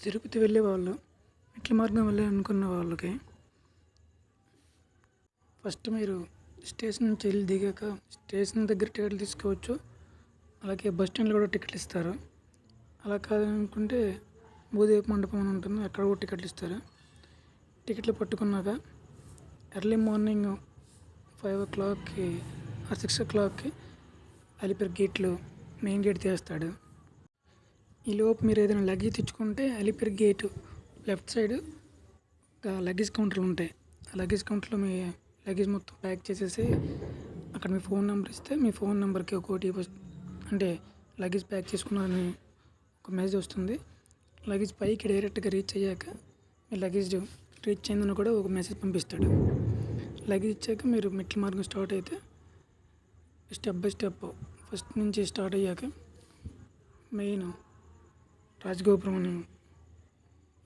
తిరుపతి వెళ్ళే వాళ్ళు మెట్ల మార్గం వెళ్ళాలనుకున్న వాళ్ళకి. ఫస్ట్ మీరు స్టేషన్ నుంచి వెళ్ళి దిగాక స్టేషన్ దగ్గర టికెట్లు తీసుకోవచ్చు. అలాగే బస్ స్టాండ్లో కూడా టికెట్లు ఇస్తారు. అలా కాదనుకుంటే భూదేవి మండపం అని ఉంటుంది అక్కడ కూడా టికెట్లు ఇస్తారు. టికెట్లు పట్టుకున్నాక ఎర్లీ మార్నింగ్ ఫైవ్ ఓ క్లాక్కి ఆ సిక్స్ ఓ క్లాక్కి అలిపిరి గేట్లు మెయిన్ గేట్ తీస్తాడు ఈ లోపు మీరు ఏదైనా లగేజ్ తెచ్చుకుంటే Alipiri gate left side luggage కౌంటర్లు ఉంటాయి. ఆ లగేజ్ కౌంటర్లో మీ లగేజ్ మొత్తం ప్యాక్ చేసేసి అక్కడ మీ ఫోన్ నెంబర్ ఇస్తే మీ ఫోన్ నెంబర్కి ఒక ఓటీపీ అంటే లగేజ్ ప్యాక్ చేసుకున్నారని ఒక మెసేజ్ వస్తుంది. లగేజ్ పైకి డైరెక్ట్గా రీచ్ అయ్యాక మీ లగేజ్ రీచ్ అయిందని కూడా ఒక మెసేజ్ పంపిస్తాడు. లగేజ్ ఇచ్చాక మీరు మెట్ల మార్గం స్టార్ట్ అయితే స్టెప్ బై స్టెప్ ఫస్ట్ నుంచి స్టార్ట్ అయ్యాక మెయిన్ రాజగోపురం అని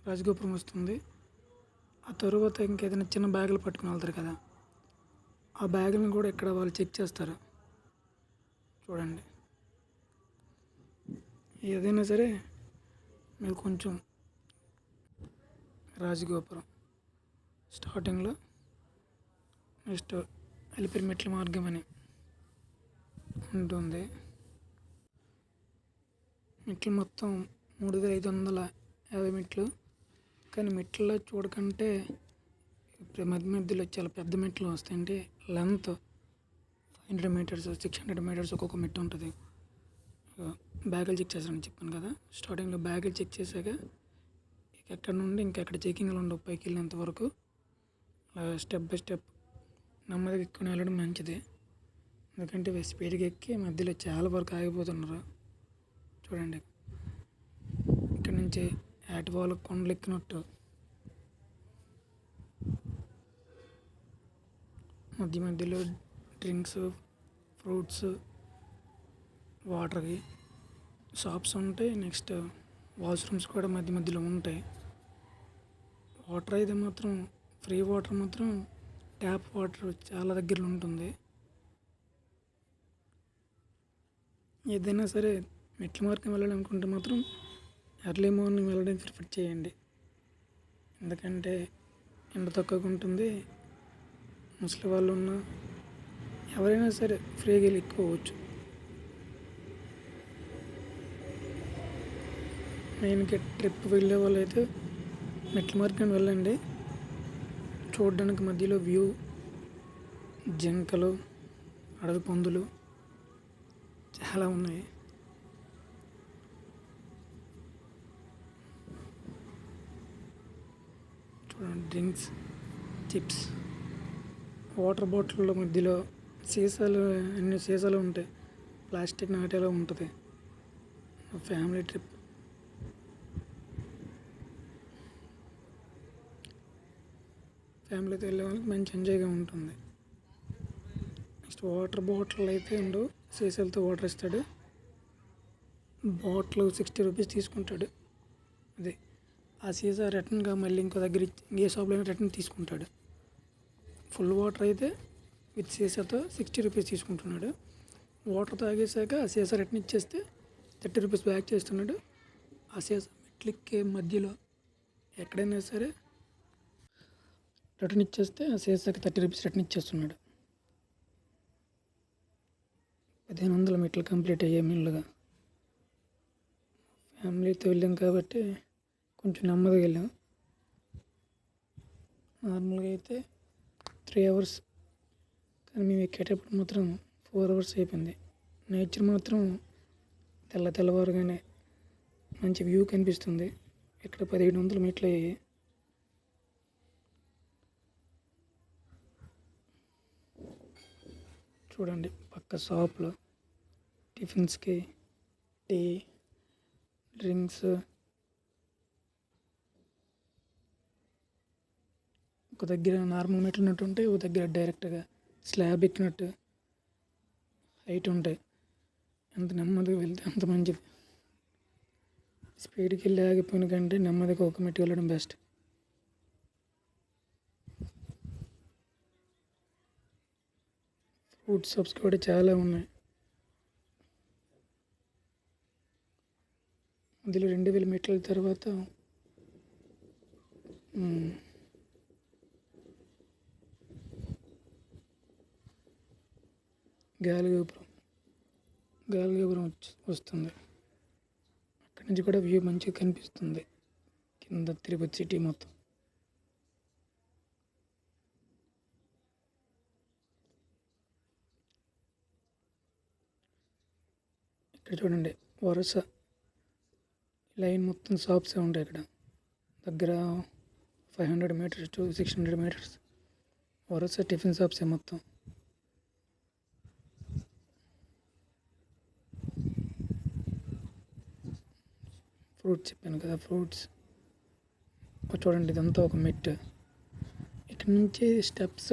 రాజగోపురం వస్తుంది. ఆ తరువాత ఇంకేదైనా చిన్న బ్యాగులు పట్టుకుని వెళ్తారు కదా. ఆ బ్యాగులను కూడా ఇక్కడ వాళ్ళు చెక్ చేస్తారు. చూడండి. ఏదైనా సరే మీరు కొంచెం రాజగోపురం స్టార్టింగ్లో నెక్స్ట్ అలిపిరి మెట్ల మార్గం అని ఉంటుంది. మెట్లు మొత్తం మూడు వేల ఐదు వందల యాభై మెట్లు. కానీ మెట్లలో చూడకంటే ఇప్పుడు మధ్య మధ్యలో చాలా పెద్ద మెట్లు వస్తాయంటే length five hundred metres six hundred metres ఒక్కొక్క మెట్టు ఉంటుంది. బ్యాగులు చెక్ చేశారని చెప్పాను కదా. స్టార్టింగ్లో బ్యాగులు చెక్ చేశాక ఇక ఎక్కడ నుండి ఇంకెక్కడ చెకింగ్లు ఉండవు పైకి వెళ్ళేంత వరకు. అలా స్టెప్ బై స్టెప్ నెమ్మదిగా ఎక్కువ వెళ్ళడం మంచిది. ఎందుకంటే స్పీడ్గా ఎక్కి మధ్యలో చాలా వరకు ఆగిపోతున్నారు. చూడండి. నుంచి ఏటవాలు కొండలెక్కినట్టు. కొండలు ఎక్కినట్టు మధ్య మధ్యలో డ్రింక్స్ ఫ్రూట్స్ వాటర్కి షాప్స్ ఉంటాయి. నెక్స్ట్ వాష్రూమ్స్ కూడా మధ్య మధ్యలో ఉంటాయి. వాటర్ అయితే మాత్రం ఫ్రీ వాటర్ మాత్రం ట్యాప్ వాటర్ చాలా దగ్గరలో ఉంటుంది. ఏదైనా సరే మెట్ల మార్గం వెళ్ళాలనుకుంటే మాత్రం ఎర్లీ మార్నింగ్ వెళ్ళడం ప్రిఫర్ చేయండి. ఎందుకంటే ఎండ తక్కువగా ఉంటుంది. ముసలి వాళ్ళు ఉన్నా ఎవరైనా సరే ఫ్రీగా వెళ్ళి ఎక్కువచ్చు మెయిన్గా ట్రిప్ వెళ్ళే వాళ్ళు అయితే మెట్ల మార్గం వెళ్ళండి. చూడడానికి మధ్యలో వ్యూ జింకలు అడవి పందులు చాలా ఉన్నాయి. డ్రింక్స్ చిప్స్ వాటర్ బాటిల్ మధ్యలో సీసాలు అన్ని సీసాలు ఉంటాయి. ప్లాస్టిక్ నాటేలా ఉంటుంది. Family trip. ఫ్యామిలీతో వెళ్ళే వాళ్ళకి మంచి ఎంజాయ్గా ఉంటుంది. నెక్స్ట్ వాటర్ బాటిల్ అయితే ఉండవు సీసాలతో వాటర్ ఇస్తాడు. బాటిల్ సిక్స్టీ రూపీస్ తీసుకుంటాడు. అదే. ఆ సీసా రిటర్న్గా మళ్ళీ ఇంకో దగ్గర ఏ షాప్లో రిటర్న్ తీసుకుంటాడు. ఫుల్ వాటర్ అయితే విత్ సీసాతో సిక్స్టీ రూపీస్ తీసుకుంటున్నాడు. వాటర్ తాగేసాక ఆ సీసా రిటర్న్ ఇచ్చేస్తే థర్టీ రూపీస్ బ్యాక్ చేస్తున్నాడు. ఆ సీసా మెట్లెక్కే మధ్యలో ఎక్కడైనా సరే రిటర్న్ ఇచ్చేస్తే ఆ సీసాకి థర్టీ రూపీస్ రిటర్న్ ఇచ్చేస్తున్నాడు. పదిహేను వందల మెట్లు కంప్లీట్ అయ్యే మిల్లుగా. ఫ్యామిలీతో వెళ్ళాం కాబట్టి కొంచెం నెమ్మదిగా వెళ్ళాం. నార్మల్గా అయితే త్రీ అవర్స్. కానీ మేము ఎక్కేటప్పుడు మాత్రం ఫోర్ అవర్స్ అయిపోయింది. నేచర్ మాత్రం తెల్ల తెల్లవారుగానే మంచి వ్యూ కనిపిస్తుంది. ఇక్కడ పదిహేడు వందల మీటర్లు అయ్యాయి. చూడండి పక్క షాప్లో టిఫిన్స్కి టీ డ్రింక్స్ ఒక దగ్గర నార్మల్ మెట్లు ఉన్నట్టు ఉంటాయి ఒక దగ్గర డైరెక్ట్గా స్లాబ్ ఎక్కినట్టు హైట్ ఉంటాయి. ఎంత నెమ్మదిగా వెళ్తే అంత మంచిది. స్పీడ్కి వెళ్ళి ఆగిపోయిన కంటే నెమ్మదిగా ఒక మెట్టు వెళ్ళడం బెస్ట్ ఫుడ్ షాప్స్ కూడా చాలా ఉన్నాయి. అందులో రెండు వేల మీటర్ల తర్వాత గాలిగోపురం. గాలిగోపురం వస్తుంది. అక్కడి నుంచి కూడా వ్యూ మంచిగా కనిపిస్తుంది. కింద తిరుపతి సిటీ మొత్తం. ఇక్కడ చూడండి వరుస లైన్ మొత్తం షాప్సే ఉంటాయి ఇక్కడ. దగ్గర five hundred meters to six hundred meters. వరుస టిఫిన్ షాప్సే మొత్తం. ఫ్రూట్స్ చెప్పాను కదా ఫ్రూట్స్. చూడండి ఇదంతా ఒక మెట్ ఇక్కడ నుంచి స్టెప్స్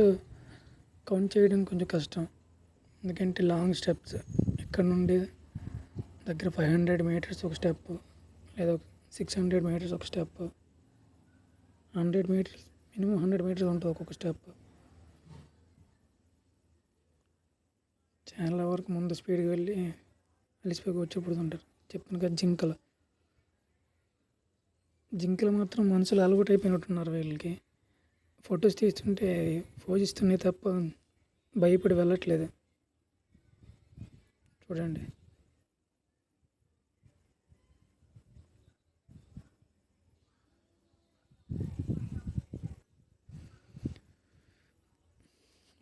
కౌంట్ చేయడం కొంచెం కష్టం. ఎందుకంటే లాంగ్ స్టెప్స్. ఇక్కడ నుండి దగ్గర ఫైవ్ హండ్రెడ్ మీటర్స్ ఒక స్టెప్ లేదా సిక్స్ హండ్రెడ్ మీటర్స్ ఒక step. Hundred meters minimum hundred meters ఉంటుంది ఒక్కొక్క స్టెప్. చాలా వరకు ముందు స్పీడ్గా వెళ్ళి అలిసిపోయి వచ్చి పడుతుంటారు చెప్పాను కదా జింకలు. జింకలు మాత్రం మనుషులు అలవాటు అయిపోయినట్టున్నారు వీళ్ళకి. ఫొటోస్ తీస్తుంటే పోజిస్తున్నాయి తప్ప భయపడి వెళ్ళట్లేదు. చూడండి.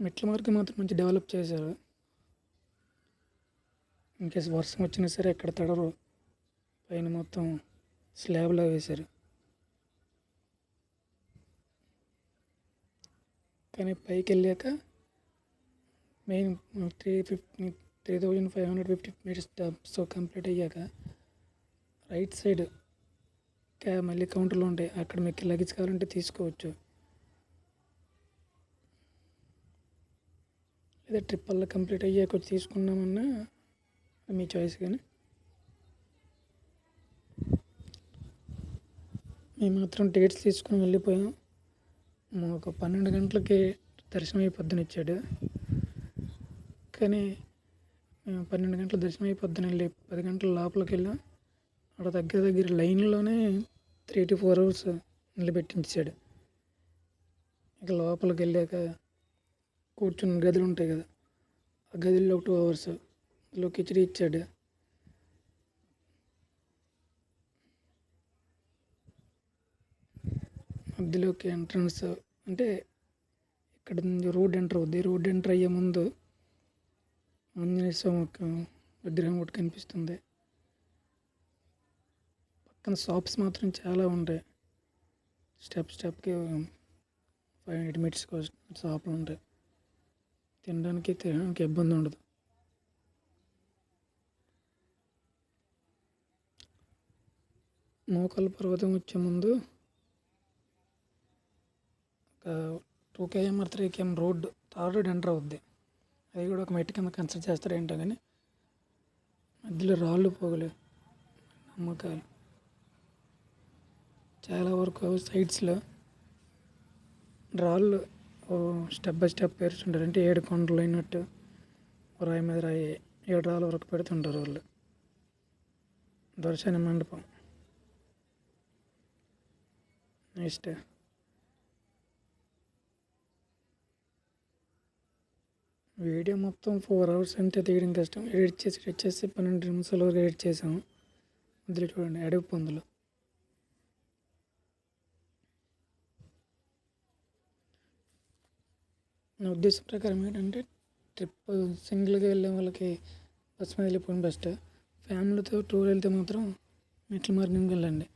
మెట్ల మార్గం మాత్రం మంచి డెవలప్ చేశారు. ఇన్కేస్ వర్షం వచ్చినా సరే ఎక్కడ తడరు. పైన మొత్తం స్లాబ్లా వేశారు. కానీ పైకి వెళ్ళాక main three fifty three thousand five hundred fifty meters steps complete అయ్యాక రైట్ సైడ్ క్యా మళ్ళీ కౌంటర్లు ఉంటాయి అక్కడ మీకు లగేజ్ కావాలంటే తీసుకోవచ్చు. లేదా ట్రిప్ వల్ల కంప్లీట్ అయ్యాక తీసుకున్నామన్నా మీ చాయిస్ కానీ మేము మాత్రం టికెట్స్ తీసుకుని వెళ్ళిపోయాం. మాకు పన్నెండు గంటలకి దర్శనం అయిపోద్దని ఇచ్చాడు కానీ మేము పన్నెండు గంటల దర్శనం అయిపోద్దని వెళ్ళి పది గంటల లోపలికి వెళ్ళాం అక్కడ దగ్గర దగ్గర లైన్లోనే త్రీ టు ఫోర్ అవర్స్ నిలబెట్టించాడు. ఇక లోపలికి వెళ్ళాక కూర్చున్న గదులు ఉంటాయి కదా ఆ గదిలో ఒక టూ అవర్స్. అందులో కిచడీ ఇచ్చాడు. మధ్యలోకి ఎంట్రన్స్ అంటే ఇక్కడ నుంచి రోడ్ ఎంటర్ అవుద్ది. రోడ్ ఎంటర్ అయ్యే ముందు ఆంజనేయ స్వామి విగ్రహం ఒకటి కనిపిస్తుంది. పక్కన షాప్స్ మాత్రం చాలా ఉంటాయి. స్టెప్ స్టెప్కి ఫైవ్ హండ్రెడ్ మీటర్స్ షాపులు ఉంటాయి. తినడానికి తినడానికి ఇబ్బంది ఉండదు. మోకాల పర్వతం వచ్చే ముందు two KM or three KM road third road enter అవుద్ది. అది కూడా ఒక మెట్టు కింద కన్సిడర్ చేస్తారు ఏంటో కానీ మధ్యలో రాళ్ళు పోగలు. నమ్మకాలు. చాలా వరకు సైడ్స్లో రాళ్ళు స్టెప్ బై స్టెప్ పేరుస్తుంటారు. అంటే ఏడు కొండలు అయినట్టు రాయి మీద రాయి ఏడు రాళ్ళ వరకు పెడుతుంటారు వాళ్ళు. దర్శన మండపం. నెక్స్ట్. వీడియో మొత్తం ఫోర్ అవర్స్ అంటే తీయడం కష్టం. ఎడిట్ చేసి ఎడిట్ చేసి పన్నెండు నిమిషాలు ఎడిట్ చేసాము అందులో చూడండి అడవి పందులు. నా ఉద్దేశం ప్రకారం ఏంటంటే ట్రిప్ సింగిల్గా వెళ్ళే వాళ్ళకి బస్ మీద వెళ్ళిపోవడం బెస్ట్. ఫ్యామిలీతో టూర్ వెళ్తే మాత్రం మెట్ల మార్గంకి వెళ్ళండి.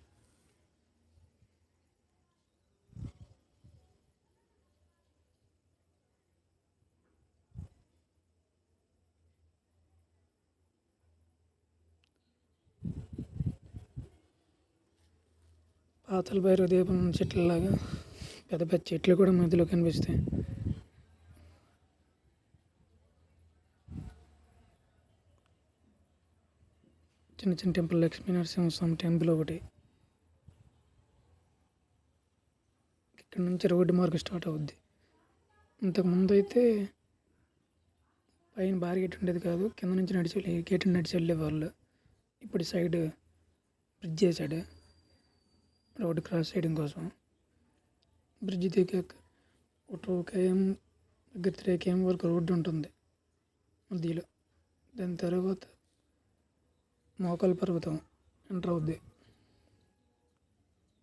పాతల భైరవ దీపం చెట్లలాగా పెద్ద పెద్ద చెట్లు కూడా మధ్యలో కనిపిస్తాయి. చిన్న చిన్న టెంపుల్ లక్ష్మీ నరసింహస్వామి టెంపుల్ ఒకటి. ఇక్కడ నుంచి రోడ్డు మార్గం స్టార్ట్ అవుద్ది. ఇంతకుముందు అయితే పైన బార్ గేట్ ఉండేది కాదు కింద నుంచి నడిచి వెళ్ళి గేట్ నడిచి వెళ్ళేవాళ్ళు. ఇప్పుడు సైడ్ బ్రిడ్జ్ చేశాడు రోడ్డు క్రాస్ చేయడం కోసం. బ్రిడ్జ్ దిగాక ఒక టూ కేఎం దగ్గర త్రీ కేఎం వరకు రోడ్డు ఉంటుంది. మధ్యలో. దాని తర్వాత మోకాల పర్వతం ఎంటర్ అవుద్ది.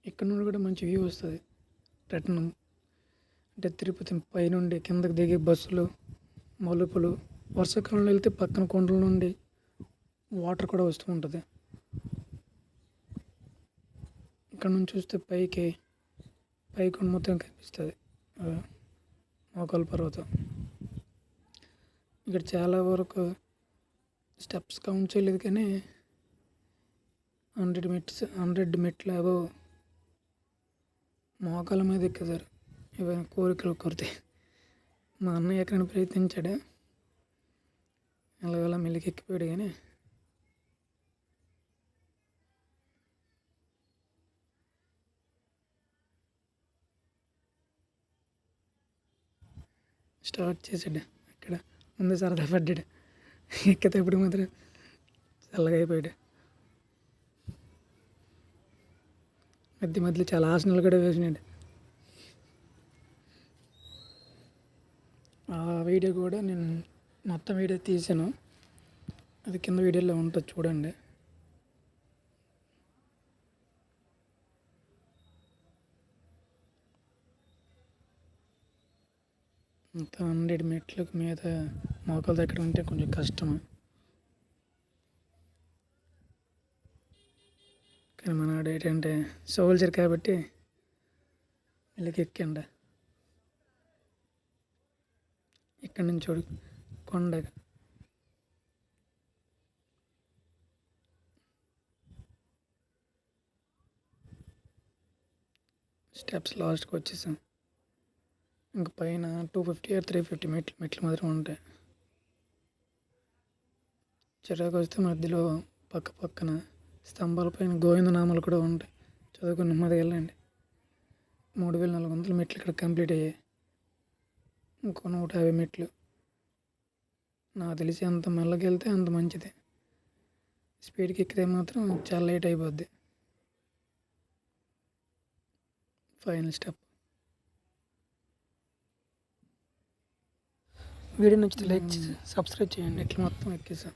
ఇక్కడ నుండి కూడా మంచి వ్యూ వస్తుంది. రిటర్న్ అంటే తిరుపతి పైనుండి కిందకి దిగే బస్సులు మలుపులు. వర్షాకాలంలో వెళ్తే పక్కన కొండల నుండి వాటర్ కూడా వస్తూ ఉంటుంది. ఇక్కడ నుంచి చూస్తే పైకి పైకి మొత్తం కనిపిస్తుంది. మోకాల పర్వతం. ఇక్కడ చాలా వరకు స్టెప్స్ కౌంట్ చేయలేదు కానీ హండ్రెడ్ మెట్స్ హండ్రెడ్ మెట్లు ఏవో మోకాల మీద ఎక్కుతారు ఇవన్నీ కోరికలు కొరితే. మా అన్నయ్య ఎక్కడైనా ప్రయత్నించాడు? అలా మెలికి ఎక్కిపోయాడు కానీ స్టార్ట్ చేసాడు. అక్కడ ముందు సరదా పడ్డాడు. ఎక్కేటప్పుడు మాత్రం చల్లగా అయిపోయాడు. మధ్య మధ్యలో చాలా ఆసనాలు కూడా వేసినాడు. ఆ వీడియో కూడా నేను మొత్తం వీడియో తీసాను. అది కింద వీడియోలో ఉంటుంది చూడండి. ఇంత హండ్రెడ్ మెట్లకు మీద మోకాల దగ్గర ఉంటే కొంచెం కష్టం కానీ మనవాడు ఏంటంటే సోల్జర్ కాబట్టి వీళ్ళకి ఎక్కండి. ఇక్కడి నుంచి చూడు కొండ. స్టెప్స్ లాస్ట్కి వచ్చేసాం. ఇంక పైన two fifty or three fifty మెట్లు మెట్లు మాత్రం ఉంటాయి. చిరాకు వస్తే మధ్యలో పక్క పక్కన స్తంభాల పైన గోవిందనామాలు కూడా ఉంటాయి. చదువుకుని నెమ్మదిగా వెళ్ళండి. మూడు వేల నాలుగు వందల మెట్లు ఇక్కడ కంప్లీట్ అయ్యాయి. ఇంకో నూట యాభై మెట్లు. నాకు తెలిసి అంత మెల్లకి వెళ్తే అంత మంచిది. స్పీడ్కి ఎక్కితే మాత్రం చాలా లేట్ అయిపోద్ది. Final step. వీడియో నచ్చితే లైక్ సబ్స్క్రైబ్ చేయండి. ఇట్లా మొత్తం ఎక్కేసాం.